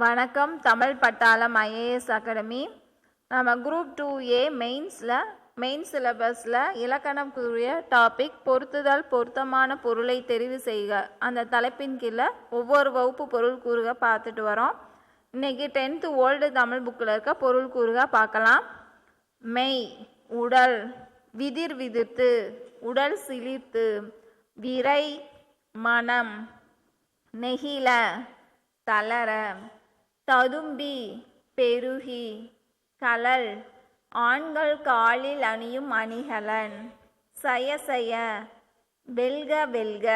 வணக்கம். தமிழ் பட்டாளம் IAS academy நம்ம குரூப் டூ ஏ மெயின்ஸில் மெயின் சிலபஸில் இலக்கணக்குரிய டாபிக் பொருத்துதல் பொருத்தமான பொருளை தெரிவு செய்க. அந்த தலைப்பின் கீழே ஒவ்வொரு வகுப்பு பொருள் கூறுக பார்த்துட்டு வரோம். இன்னைக்கு டென்த்து ஓல்டு தமிழ் புக்கில் இருக்க பொருள் கூறுக பார்க்கலாம். மெய் உடல் விதிர் விதிர்த்து உடல் சிலிர்த்து விரை மனம் நெகிழ தளர ததும்பி பெருகி கலல். ஆண்கள் காலில் அணியும் அணிகலன். சய சய வெல்க வெல்க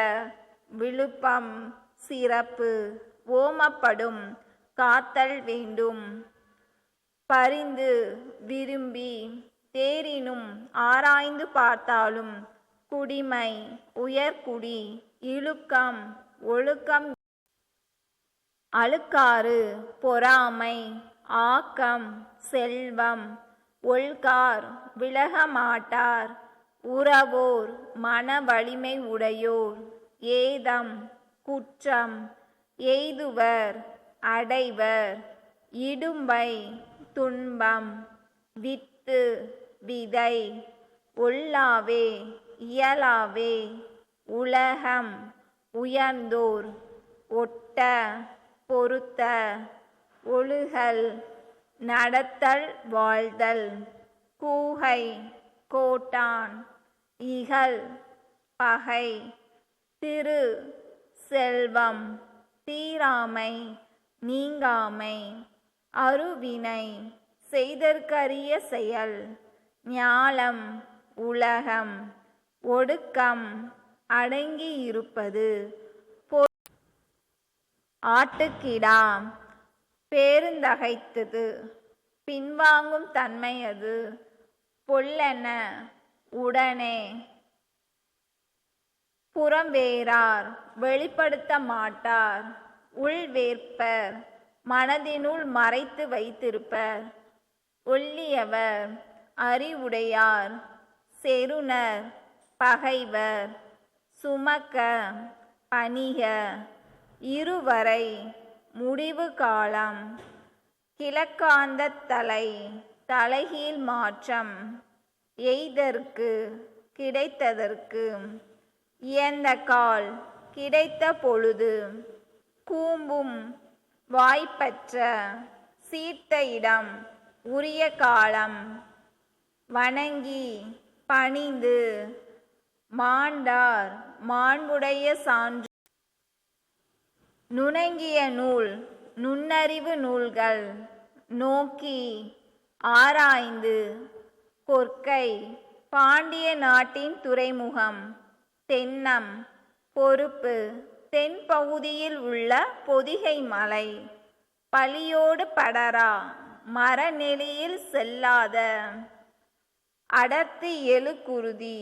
விழுப்பம் சிறப்பு ஓமப்படும் காத்தல் வேண்டும். பரிந்து விரும்பி தேரினும் ஆராய்ந்து பார்த்தாலும் குடிமை உயர்குடி இழுக்கம் ஒழுக்கம் அழுக்காறு பொறாமை ஆக்கம் செல்வம் ஒல்கார் விலகமாட்டார் உறவோர் மன வலிமை உடையோர் ஏதம் குற்றம் எய்துவர் அடைவர் இடும்பை துன்பம் வித்து விதை ஒல்லாவே இயலாவே உலகம் உயர்ந்தோர் ஒட்ட பொருத்த ஒழுகல் நடத்தல் வாழ்தல். கூகை கோட்டான் இகல் பகை திரு செல்வம் தீராமை நீங்காமை அருவினை செய்தற்கரிய செயல். ஞாலம் உலகம் ஒடுக்கம் அடங்கியிருப்பது ஆட்டுக்கிடா பேருந்தகைத்தது. பின்வாங்கும் தன்மை அது. பொல்லென உடனே புறம்பேறார். வெளிப்படுத்த மாட்டார். உள்வேற்பர் மனதினுள் மறைத்து வைத்திருப்பர். ஒல்லியவர். அறிவுடையார். செருணர் பகைவர். சுமக்க. பணிக. இருவரை முடிவு காலம். கிழக்காந்த தலை தலைகீழ் மாற்றம் எய்தற்கு கிடைத்ததற்கு. இயந்த கால் கிடைத்த பொழுது கூம்பும் வாய்ப்பற்ற சீர்த்த இடம் உரிய காலம். வணங்கி பணிந்து மாண்டார் மாண்புடைய சான்று நுணங்கிய நூல் நுண்ணறிவு நூல்கள் நோக்கி ஆராய்ந்து கொற்கை பாண்டிய நாட்டின் துறைமுகம் தென்னம் பொறுப்பு தென்பகுதியில் உள்ள பொதிகை மலை பலியோடு படரா மரநெளியில் செல்லாத அடர்த்தி எழு குருதி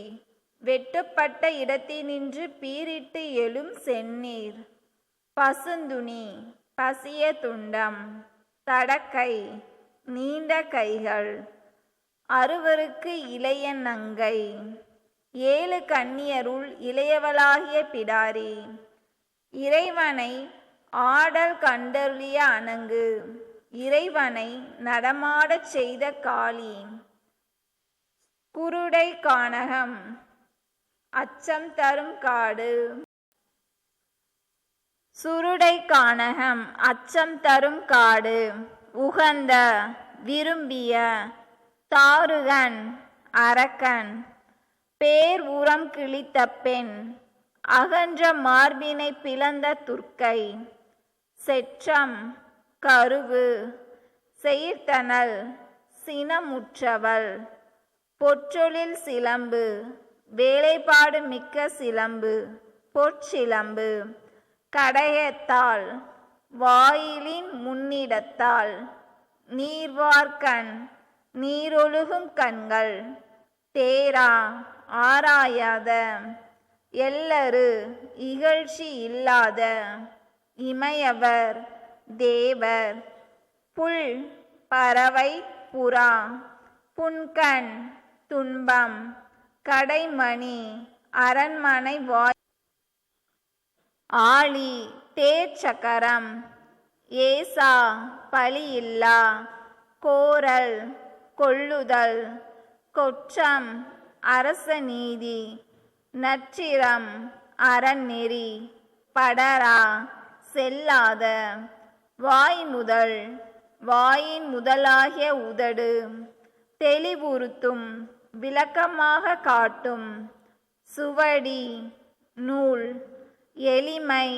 வெட்டுப்பட்ட இடத்தினின்று பீரிட்டு எழும் செந்நீர். பசுந்துணி பசிய துண்டம் தடக்கை நீண்ட கைகள் அறுவருக்கு இளைய நங்கை ஏழு கன்னியருள் இளையவளாகிய பிடாரி இறைவனை ஆடல் கண்டருளிய அணங்கு இறைவனை நடமாடச் செய்த காளி. குருடை கானகம் அச்சம் தரும் காடு. சுருடை கானகம் அச்சம் தரும் காடு உகந்த விரும்பிய தாருகன் அரக்கன். பேர் உரம் கிழித்த பெண் அகன்ற மார்பினை பிளந்த துர்க்கை. செற்றம் கருவு செயிர்த்தனல் சினமுற்றவள். பொற்றொழில் சிலம்பு வேலைப்பாடு மிக்க சிலம்பு பொற்சிலம்பு. கடையத்தால் வாயிலின் முன்னிடத்தால் நீர்வார்கண் நீரொழுகும் கண்கள் தேரா ஆராயாத எல்லரு இகழ்ச்சி இல்லாத இமையவர் தேவர் புல் பறவை புறா புன்கண் துன்பம் கடைமணி அரண்மனை வாய் ஆழி தேர்ச்சக்கரம் ஏசா பலியில்லா கோரல் கொள்ளுதல் கொற்றம் அரச நீதி அறநெறி படரா செல்லாத வாய்முதல் வாயின் முதலாகிய உதடு தெளிவுறுத்தும் விளக்கமாக காட்டும் சுவடி நூல் எளிமை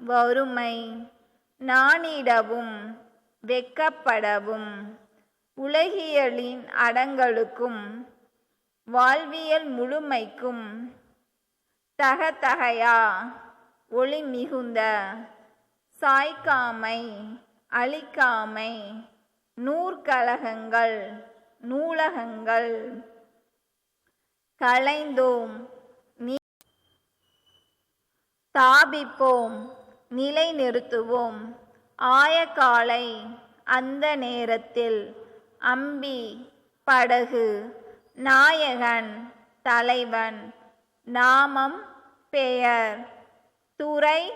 வறுமை நாணிடவும் வெக்கப்படவும் உலகியலின் அடங்கலுக்கும் வாழ்வியல் முழுமைக்கும் தகதகையா ஒளி மிகுந்த சாய்க்காமை அழிக்காமை நூற்கலகங்கள் நூலகங்கள் களைந்தோம். ஸ்தாபிப்போம் நிலைநிறுத்துவோம். ஆயக்காலை அந்த நேரத்தில் அம்பி படகு நாயகன் தலைவன் நாமம் பெயர். துறை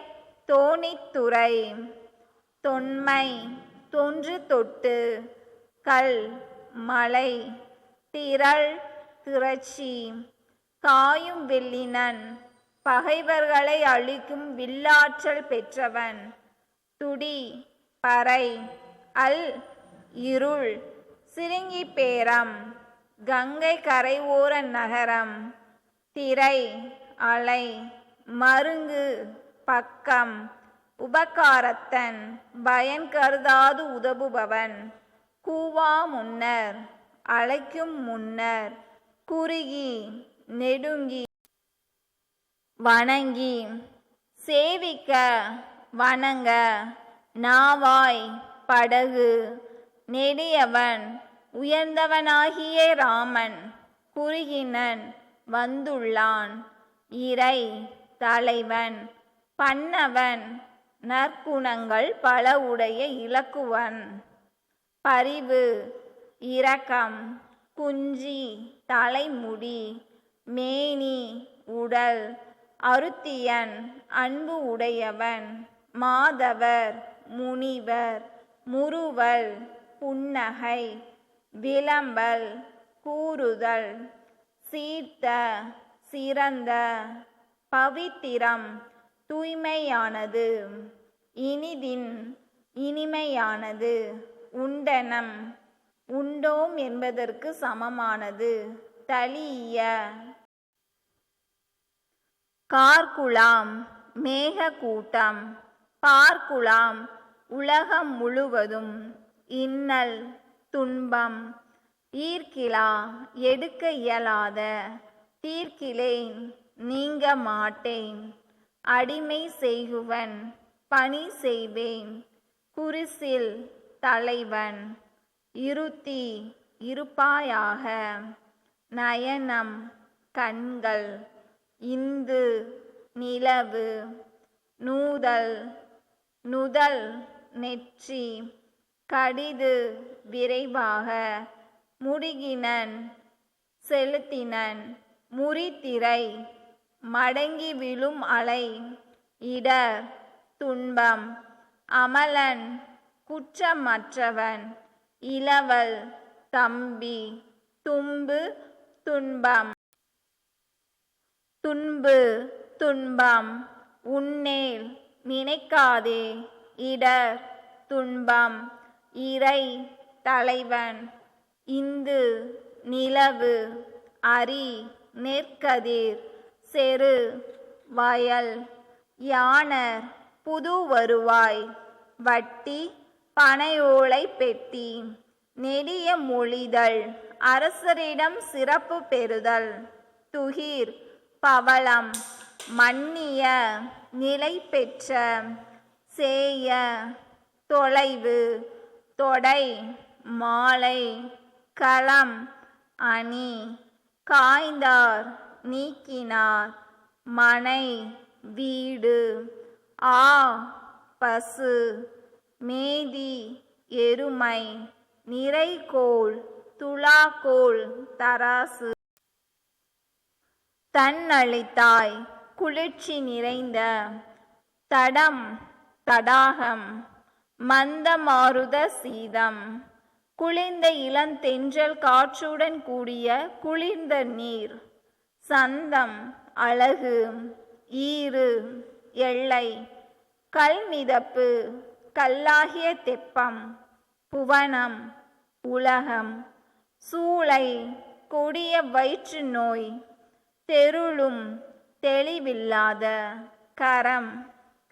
தோணித்துறை. தொன்மை தொன்று தொட்டு. கல் மலை திரள் திரட்சி. காயும் வெள்ளினன் பகைவர்களை அழிக்கும் வில்லாற்றல் பெற்றவன். துடி பறை அல் இருள் சிறுங்கி பேரம் கங்கை கரைவோர நகரம் திரை அலை மருங்கு பக்கம் உபகாரத்தன் பயன் கருதாது உதவுபவன். கூவா முன்னர் அழைக்கும் முன்னர் குறுகி நெடுங்கி வணங்கி சேவிக்க வணங்க நாவாய் படகு நெடியவன் உயர்ந்தவனாகிய ராமன் குறுகினன் வந்துள்ளான். இறை தலைவன் பண்ணவன் நற்குணங்கள் பல உடைய இலக்குவன். பரிவு இரக்கம் குஞ்சி தலைமுடி மேனி உடல் அருத்தியன் அன்பு உடையவன் மாதவர் முனிவர் முறுவல் புன்னகை விளம்பல் கூறுதல் சீர்த்த சிறந்த பவித்திரம் தூய்மையானது இனிதின் இனிமையானது உண்டனம் உண்டோம் என்பதற்கு சமமானது தளிய கார்குலாம் மேகக்கூட்டம் பார்க்குலாம் உலகம் முழுவதும் இன்னல் துன்பம். ஈர்க்கிலா எடுக்க இயலாத தீர்க்கிலேன் நீங்க மாட்டேன். அடிமை செய்குவன் பணி செய்வேன். குரிசில் தலைவன் இருத்தி இருப்பாயாக. நயனம் கண்கள் இந்து நிலவு நூதல் நுதல் நெற்றி கடிது விரைவாக முடிகினன் செலுத்தினன் முறித்திரை மடங்கி விழும் அலை இடர் துன்பம் அமலன் குற்றமற்றவன் இளவல் தம்பி தும்பு துன்பம். துன்பு துன்பம் உன்னேல் நினைக்காதே. இடர் துன்பம் இறை தலைவன் இந்து நிலவு அரி நெற்கதிர் செரு வயல் யானர் புது வருவாய் வட்டி பனையோலை பெட்டி நெடிய மொழிதல் அரசரிடம் சிறப்பு பெறுதல் துகிர் பவளம் மன்னிய நிலை பெற்ற சேய தொலைவு தொடை மாலை களம் அணி காய்ந்தார் நீக்கினார் மனை வீடு ஆ பசு மேதி எருமை நிறைகோள் துலாக்கோள் தராசு. தன்னளித்தாய் குளிர்ச்சி நிறைந்த தடம் தடாகம் மந்தமாருத சீதம் குளிர்ந்த இளந்தென்றல் காற்றுடன் கூடிய குளிர்ந்த நீர் சந்தம் அழகு ஈறு எல்லை கல்மிதப்பு கல்லாகிய தெப்பம் புவனம் உலகம் சூளை கொடிய வயிற்று நோய் தெருளும் தெளிவில்லாத கரம்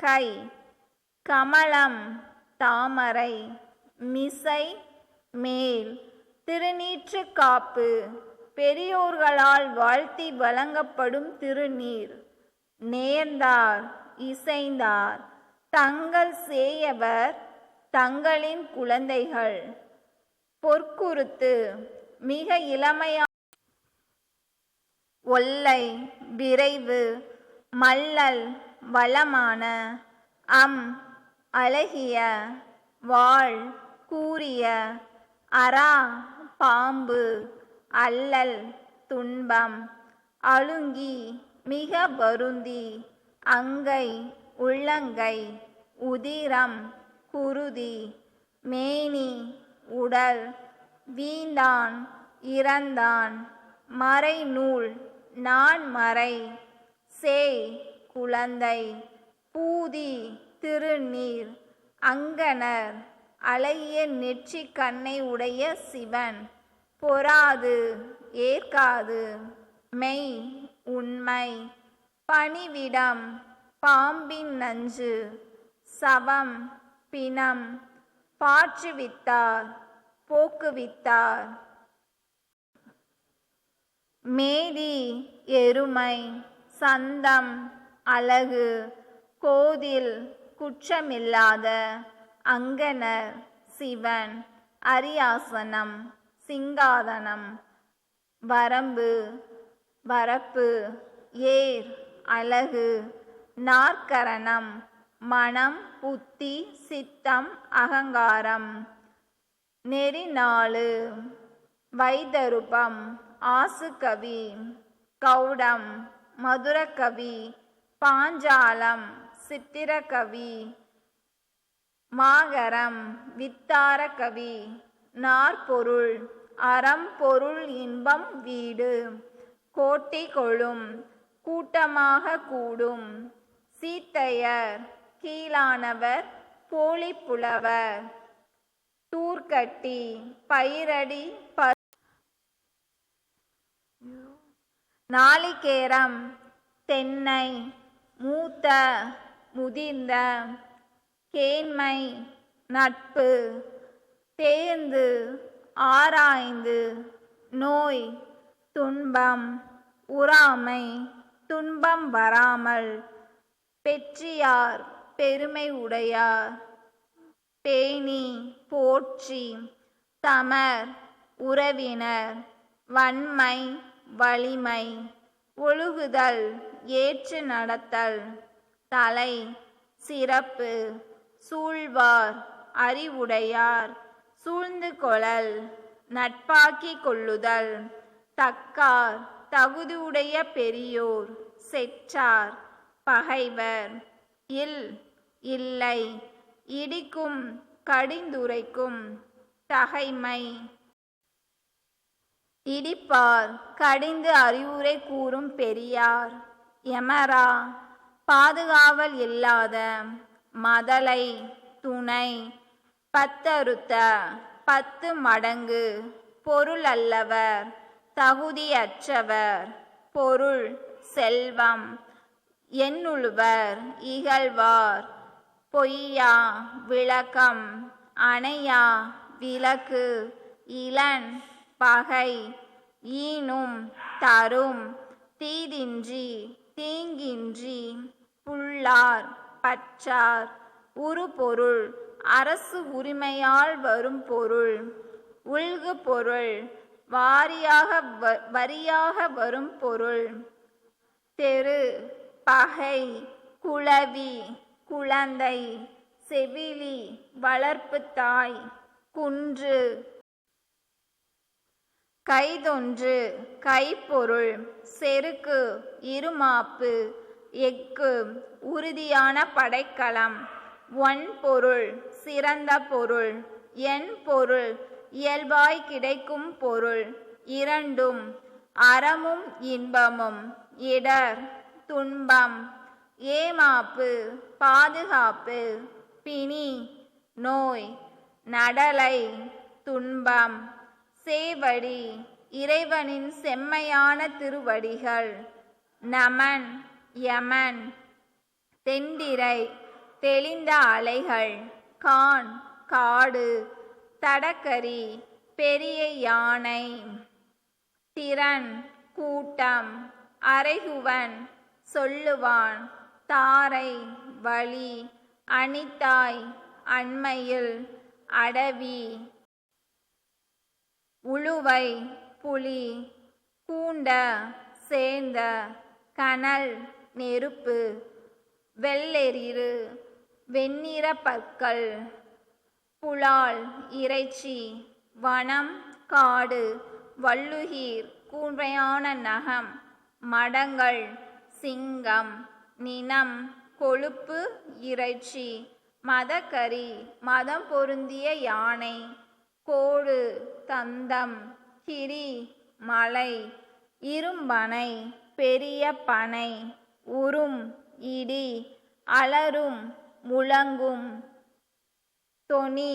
கை கமலம் தாமரை மிசை மேல் திருநீற்று காப்பு பெரியோர்களால் வாழ்த்தி வழங்கப்படும் திருநீர். நேர்ந்தார் இசைந்தார் தங்கள் சேயவர் தங்களின் குழந்தைகள். பொற்குருத்து மிக இளமையா ஒல்லை விரைவு மல்லல் வளமான அம் அழகிய வாழ் கூறிய அரா பாம்பு அல்லல் துன்பம் அழுங்கி மிக வருந்தி அங்கை உள்ளங்கை உதிரம் குருதி மேனி உடல் வீந்தான் இறந்தான் மறைநூல் நான் மறை. சேய் குழந்தை பூதி திருநீர் அங்கனர் அழகிய நெற்றி கண்ணை உடைய சிவன். பொறாது ஏற்காது. மெய் உண்மை. பணிவிடம் பாம்பின் நஞ்சு. சவம் பிணம். பாற்றுவித்தார் போக்குவித்தார். மேதி எருமை சந்தம் அழகு கோதில் குற்றமில்லாத அங்கனர் சிவன் அரியாசனம் சிங்காதனம் வரம்பு வரப்பு ஏர் அழகு நாற்கரணம் மனம் புத்தி சித்தம் அகங்காரம் நெறிநாளு வைதருபம் ஆசுகவி கௌடம் மதுரகவி பாஞ்சாலம் சித்திரகவி மாகரம் வித்தாரகவி நாற்பொருள் அறம் பொருள் இன்பம் வீடு கோட்டி கொழும் கூட்டமாக கூடும் சீத்தையர் கீழானவர் போலி புலவர் தூர்க்கட்டி பயிரடி நாளிகேரம் தென்னை மூத்த முதிர்ந்த கேண்மை நட்பு தேர்ந்து ஆராய்ந்து நோய் துன்பம் உறாமை துன்பம் வராமல் பெற்றியார் பெருமை உடையார் பேணி போற்றி தமர் உறவினர் வன்மை வலிமை ஒழுகுதல் ஏற்று நடத்தல் தலை சிறப்பு சூழ்வார் அறிவுடையார் சூழ்ந்து கொளல் நட்பாக்கி கொள்ளுதல் தக்கார் தகுதியுடைய பெரியோர் செற்றார் பகைவர் இல் இல்லை இடிக்கும் கடிந்துரைக்கும் தகைமை இடிப்பார். கடிந்து அறிவுரை கூறும் பெரியார். எமரா. பாதுகாவல் இல்லாத. மதலை. துணை. பத்தறுத்த. பத்து மடங்கு. பொருள் அல்லவர். தகுதியற்றவர். பொருள் செல்வம். எண்ணுழுவர் இகழ்வார். பொய்யா விளக்கம். அணையா விளக்கு. இளன். பகை ஈனும் தரும் தீதின்றி தீங்கின்றி புள்ளார் பற்றார் உருபொருள் அரசு உரிமையால் வரும் பொருள் உள்கு பொருள் வாரியாக வ- வரியாக வரும் பொருள் தெரு பகை குளவி குழந்தை செவிலி வளர்ப்பு தாய் குன்று கைதொன்று கைப்பொருள் செருக்கு இருமாப்பு எஃகு உறுதியான படைக்கலம் ஒன்பொருள் சிறந்த பொருள் என் பொருள் இயல்பாய் கிடைக்கும் பொருள் இரண்டும் அறமும் இன்பமும் இடர் துன்பம் ஏமாப்பு பாதுகாப்பு பிணி நோய் நடலை துன்பம். சேவடி இறைவனின் செம்மையான திருவடிகள். நமன் யமன். தெண்டிரை தெளிந்த அலைகள். கான் காடு. தடக்கரி பெரிய யானை. திறன் கூட்டம். அரைகுவன் சொல்லுவான். தாரை வழி. அணித்தாய் அண்மையில். அடவி. உழுவை புலி கூண்ட சேர்ந்த கனல் நெருப்பு வெள்ளெரிறு வெண்ணிற பற்கள் புலால் இறைச்சி வனம் காடு வள்ளுகீர் கூர்மையான நகம் மடங்கள் சிங்கம் நினம் கொழுப்பு இறைச்சி மதக்கறி மதம் பொருந்திய யானை கோடு தந்தம் கிரி மலை இரும்பனை பெரிய பனை உறும் இடி அலரும் முழங்கும் தொனி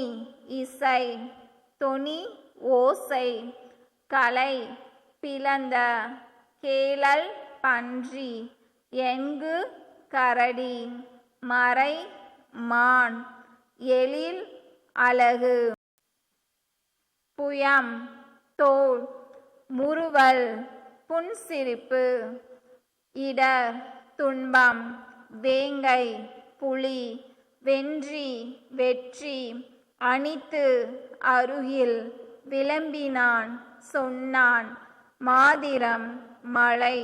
இசை தொனி ஓசை கலை பிளந்த கேளல் பன்றி எங்கு கரடி மறை மான் எழில் அழகு. புயம் தோல் முறுவல் புன்சிரிப்பு இடர் துன்பம் வேங்கை புலி வென்றி வெற்றி அணித்து அருகில் விளம்பினான் சொன்னான் மாதிரம் மலை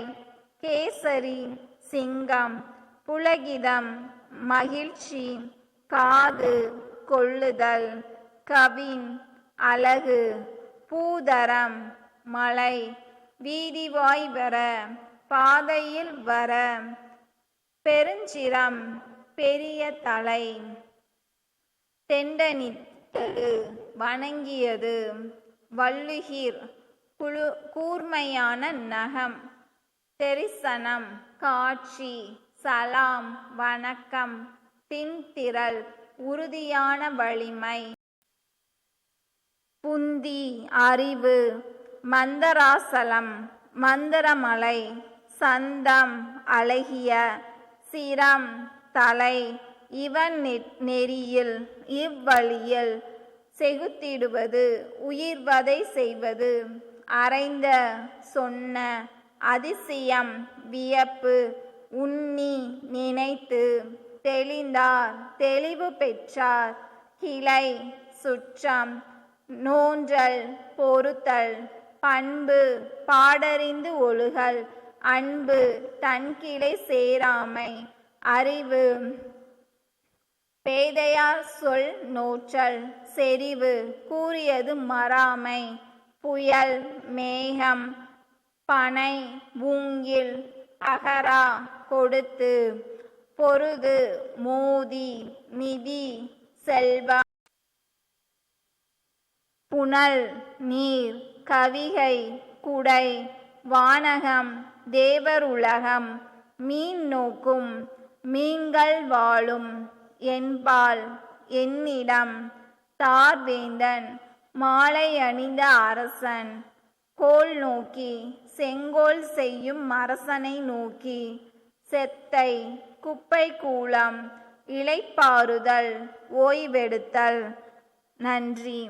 கேசரி சிங்கம் புலகிதம் மகிழ்ச்சி காது கொள்ளுதல் கவின் அழகு பூதரம் மலை வீதிவாய் வர பாதையில் வர பெருஞ்சிரம் பெரிய தலை தெண்டனித்தது வணங்கியது வள்ளுகிர் குழு கூர்மையான நகம் தெரிசனம் காட்சி சலாம் வணக்கம் தின்திரள் உறுதியான வலிமை. புந்தி அறிவு மந்தராசலம் மந்தரமலை சந்தம் அழகிய சிரம் தலை இவன் நெ- நெறியில் இவ்வழியில் செகுத்திடுவது உயிர்வதை செய்வது அறைந்த சொன்ன அதிசயம் வியப்பு உண்ணி நினைத்து தெளிந்தார் தெளிவு பெற்றார் கிளை சுற்றம் நோன்றல் பொறுத்தல் பண்பு பாடறிந்து ஒழுகல் அன்பு தன்கிளை சேராமை அறிவு பேதையார் சொல் நோற்றல் செறிவு கூறியது மறாமை புயல் மேகம் பனை மூங்கில் அகரா கொடுத்து பொருது மோதி மிதி செல்வா புனல் நீர் கவிகை குடை வானகம் தேவருலகம் மீன் நோக்கும் மீன்கள் வாழும் என்பால் என்னிடம் தார்வேந்தன் மாலை அணிந்த அரசன். கோல் நோக்கி செங்கோல் செய்யும் அரசனை நோக்கி செத்தை குப்பை கூலம் இலைப்பாறுதல் ஓய்வெடுத்தல். நன்றி.